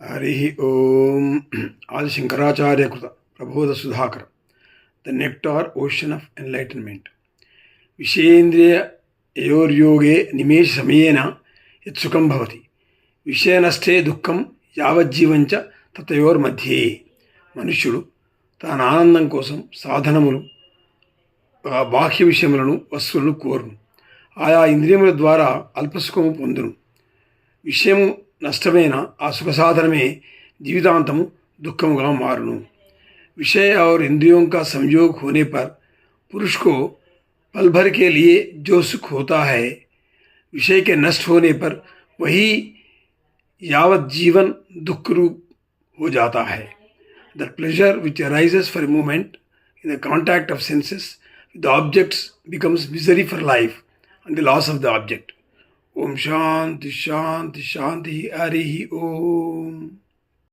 హరి ఓం ఆది శంకరాచార్యకృత Prabodha Sudhakar the nectar ocean of enlightenment విషయేంద్రియ యయోర్యోగే నిమేష సమయేన యత్సుఖం భవతి విషయనష్టే దుఃఖం యావజ్జీవంచ తతయోర్మధ్యే మనుష్యుడు తాన ఆనందం కోసం సాధనములు బాహ్య విషయములను వస్తువులను కోరును ఆయా ఇంద్రియముల ద్వారా అల్పసుఖము పొందును విషయము నష్టమైన ఆ సుఖ సాధనమే जीवितांतम दुखमुगा मारनु विषय और इंद्रियों का संयोग होने पर पुरुष को पल भर के लिए जो सुख होता है विषय के नष्ट होने पर वही यावत जीवन दुख रूप हो जाता है the pleasure which arises for a moment in the contact of senses the objects becomes misery for life and the loss of the object. ஓம் சாந்தி சாந்தி சாந்தி ஹரிஹி ஓம்